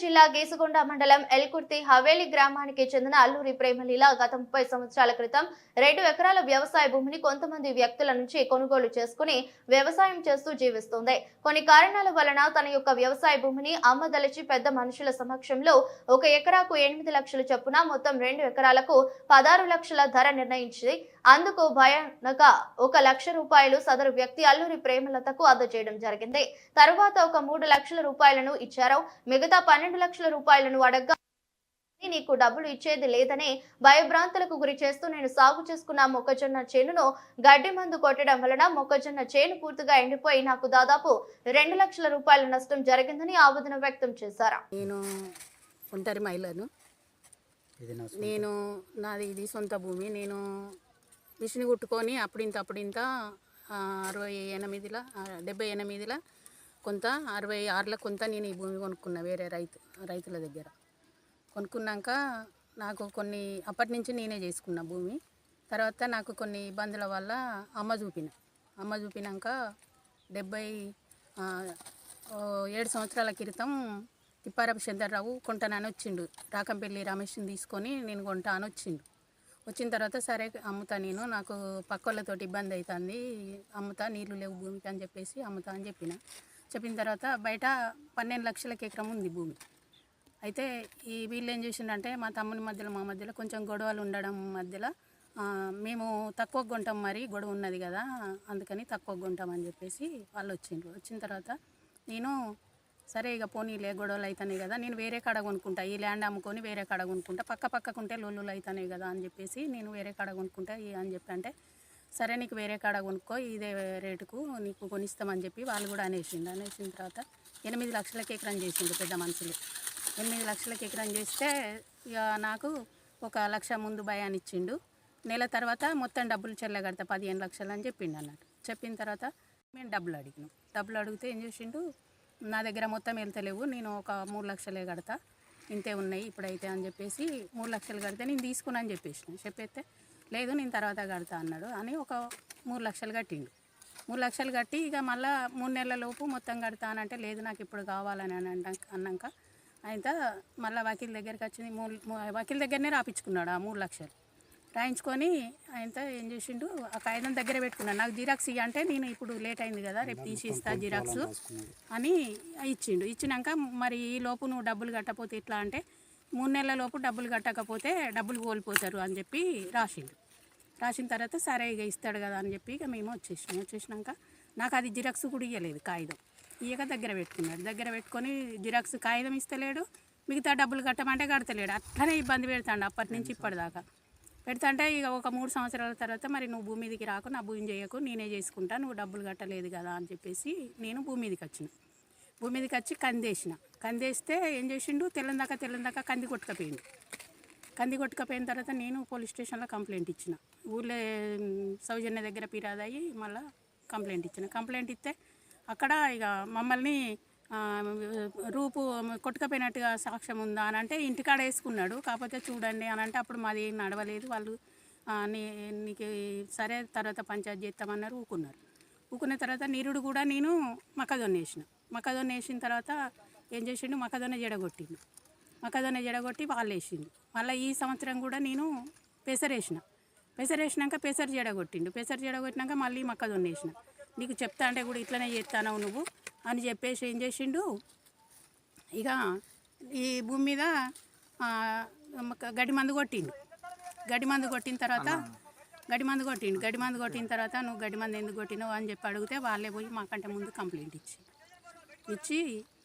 జిల్లా గీసుగొండ మండలం ఎల్కుర్తి హవేలి గ్రామానికి చెందిన అల్లూరి ప్రేమలీల గత ముప్పై సంవత్సరాల క్రితం రెండు ఎకరాల వ్యవసాయ భూమిని కొంతమంది వ్యక్తుల నుంచి కొనుగోలు చేసుకుని వ్యవసాయం చేస్తూ జీవిస్తుంది. కొన్ని కారణాల వలన తన యొక్క వ్యవసాయ భూమిని అమ్మదలిచి పెద్ద మనుషుల సమక్షంలో ఒక ఎకరాకు ఎనిమిది లక్షల చొప్పున మొత్తం రెండు ఎకరాలకు పదహారు లక్షల ధర నిర్ణయించింది. అందుకు భయానక ఒక లక్ష రూపాయలు సదరు వ్యక్తి అల్లూరి ప్రేమలతకు అందజేయడం జరిగింది. తరువాత ఒక మూడు లక్షల రూపాయలను ఇచ్చారు. మిగతా పన్నెండు లక్షల రూపాయలను అడగ్గా నీకు డబ్బులు ఇచ్చేది లేదని భయభ్రాంతులకు గురి చేస్తూ నేను సాగు చేసుకున్న మొక్కజొన్న చేనును గడ్డి మందు కొట్టడం వలన మొక్కజొన్న చేను పూర్తిగా ఎండిపోయి నాకు దాదాపు రెండు లక్షల రూపాయల నష్టం జరిగిందని ఆవేదన వ్యక్తం చేశారు. నేను ఒంటరి మహిళను. నేను నాది ఇది సొంత భూమి. నేను మిషన్ కుట్టుకొని అప్పుడింత అప్పుడింత అరవై ఎనిమిదిల డెబ్బై ఎనిమిదిల కొంత అరవై ఆరుల కొంత నేను ఈ భూమి కొనుక్కున్నా వేరే రైతు రైతుల దగ్గర. కొనుక్కున్నాక నాకు కొన్ని అప్పటి నుంచి నేనే చేసుకున్న భూమి. తర్వాత నాకు కొన్ని ఇబ్బందుల వల్ల అమ్మ చూపిన. అమ్మ చూపినాక డెబ్బై ఏడు సంవత్సరాల క్రితం తిప్పారపు చంద్రరావు కొంటానని వచ్చిండు రాకంపల్లి రమేష్ని తీసుకొని నేను కొంటా అని వచ్చిండు వచ్చిన తర్వాత సరే అమ్ముతా నేను నాకు పక్కలతోటి ఇబ్బంది అవుతుంది అమ్ముతా నీళ్ళు లేవు భూమికి అని చెప్పేసి అమ్ముతా అని చెప్పిన. చెప్పిన తర్వాత బయట పన్నెండు లక్షలకి ఎకరం ఉంది భూమి. అయితే ఈ వీళ్ళు ఏం చేసిండంటే మా తమ్ముని మధ్యలో మా మధ్యలో కొంచెం గొడవలు ఉండడం మధ్యలో మేము తక్కువ కొంటాం మరి గొడవ ఉన్నది కదా అందుకని తక్కువ కొంటాం అని చెప్పేసి వాళ్ళు వచ్చిండ్రు. వచ్చిన తర్వాత నేను సరే ఇక పోనీలే గొడవలు అవుతున్నాయి కదా నేను వేరే కాడ కొనుక్కుంటా ఈ ల్యాండ్ అమ్ముకొని వేరే కాడ కొనుక్కుంటా పక్క పక్కకుంటే లొల్లులు అవుతున్నాయి కదా అని చెప్పేసి నేను వేరే కాడ కొనుక్కుంటా అని చెప్పి అంటే సరే నీకు వేరే కాడ కొనుక్కో ఇదే రేటుకు నీకు కొనిస్తామని చెప్పి వాళ్ళు కూడా అనేసిండు అనేసిన తర్వాత ఎనిమిది లక్షలకి ఎకరం చేసిండు పెద్ద మనుషులు. ఎనిమిది లక్షలకి ఎకరం చేస్తే ఇక నాకు ఒక లక్ష ముందు భయాన్ని ఇచ్చిండు. నెల తర్వాత మొత్తం డబ్బులు చెల్లగడతా పదిహేను లక్షలు అని చెప్పిండు అన్నట్టు. చెప్పిన తర్వాత మేము డబ్బులు అడిగినాం. డబ్బులు అడిగితే ఏం చేసిండు నా దగ్గర మొత్తం వెళ్తలేవు నేను ఒక మూడు లక్షలే కడతా ఇంతే ఉన్నాయి ఇప్పుడైతే అని చెప్పేసి మూడు లక్షలు కడితే నేను తీసుకున్నాను అని చెప్పేసిన. చెప్పేస్తే లేదు నేను తర్వాత కడతా అన్నాడు అని ఒక మూడు లక్షలు కట్టిండు. మూడు లక్షలు కట్టి ఇక మళ్ళా మూడు నెలల లోపు మొత్తం కడతానంటే లేదు నాకు ఇప్పుడు కావాలని అని అన్నాక అన్నాక ఆయన మళ్ళీ వకీల్ దగ్గరికి వచ్చింది. మూడు మూ- వకీల్ దగ్గరనే రాపించుకున్నాడు ఆ మూడు లక్షలు. రాయించుకొని ఆయనతో ఏం చేసిండు ఆ కాగితం దగ్గర పెట్టుకున్నాడు. నాకు జిరాక్స్ అంటే నేను ఇప్పుడు లేట్ అయింది కదా రేపు తీసి ఇస్తా జిరాక్స్ అని ఇచ్చిండు. ఇచ్చినాక మరి ఈ లోపు నువ్వు డబ్బులు కట్టకపోతే ఎట్లా అంటే మూడు నెలల లోపు డబ్బులు కట్టకపోతే డబ్బులు కోల్పోతారు అని చెప్పి రాసిండు. రాసిన తర్వాత సరే ఇక ఇస్తాడు కదా అని చెప్పి ఇక మేము వచ్చేసినాం. వచ్చేసినాక నాకు అది జిరాక్స్ కూడా ఇవ్వలేదు కాగితం. ఇయ్యక దగ్గర పెట్టుకున్నాడు. దగ్గర పెట్టుకొని జిరాక్స్ కాగితం ఇస్తలేడు మిగతా డబ్బులు కట్టమంటే కడతలేడు. అట్లనే ఇబ్బంది పెడతాడు అప్పటి నుంచి ఇప్పటిదాకా. పెడతాంటే ఇక ఒక మూడు సంవత్సరాల తర్వాత మరి నువ్వు భూమి మీదకి రాకు నా భూమి చేయకు నేనే చేసుకుంటా నువ్వు డబ్బులు కట్టలేదు కదా అని చెప్పేసి నేను భూమి మీదకి వచ్చిన. భూమి మీదకి వచ్చి కందేసిన. కందేస్తే ఏం చేసిండు? తెల్లందాక తెల్లందాక కంది కొట్టుకపోయిండు. కంది కొట్టుకపోయిన తర్వాత నేను పోలీస్ స్టేషన్లో కంప్లైంట్ ఇచ్చిన. ఊళ్ళో సౌజన్య దగ్గర ఫిర్యాదు అయ్యి మళ్ళీ కంప్లైంట్ ఇచ్చిన. కంప్లైంట్ ఇస్తే అక్కడ ఇక మమ్మల్ని రూపు కొట్టుకపోయినట్టుగా సాక్ష్యం ఉందా అని అంటే ఇంటికాడ వేసుకున్నాడు. కాకపోతే చూడండి అని అంటే అప్పుడు మాది నడవలేదు. వాళ్ళు నీ నీకు సరే తర్వాత పంచాయతీ చేస్తామన్నారు ఊకున్నారు. ఊకున్న తర్వాత నీరుడు కూడా నేను మక్కజొన్న వేసిన. మొక్కజొన్న వేసిన తర్వాత ఏం చేసిండు? మొక్కజొన్న జడగొట్టిండు మొక్కజొన్న జడగొట్టి వాళ్ళు వేసిండు. మళ్ళీ ఈ సంవత్సరం కూడా నేను పెసరు వేసిన. పెసరు జడగొట్టిండు పెసరు జడగొట్టినాక మళ్ళీ మొక్కజొన్న వేసిన. నీకు చెప్తా అంటే కూడా ఇట్లనే చేస్తాను నువ్వు అని చెప్పేసి ఏం చేసిండు? ఇక ఈ భూమి మీద గడ్డి మందు కొట్టిండు. గడ్డి మందు కొట్టిన తర్వాత గడ్డి మందు కొట్టిండు. గడ్డి మందు కొట్టిన తర్వాత నువ్వు గడ్డి మందు ఎందుకు కొట్టినావు అని చెప్పి అడిగితే వాళ్ళే పోయి మాకంటే ముందు కంప్లైంట్ 你注。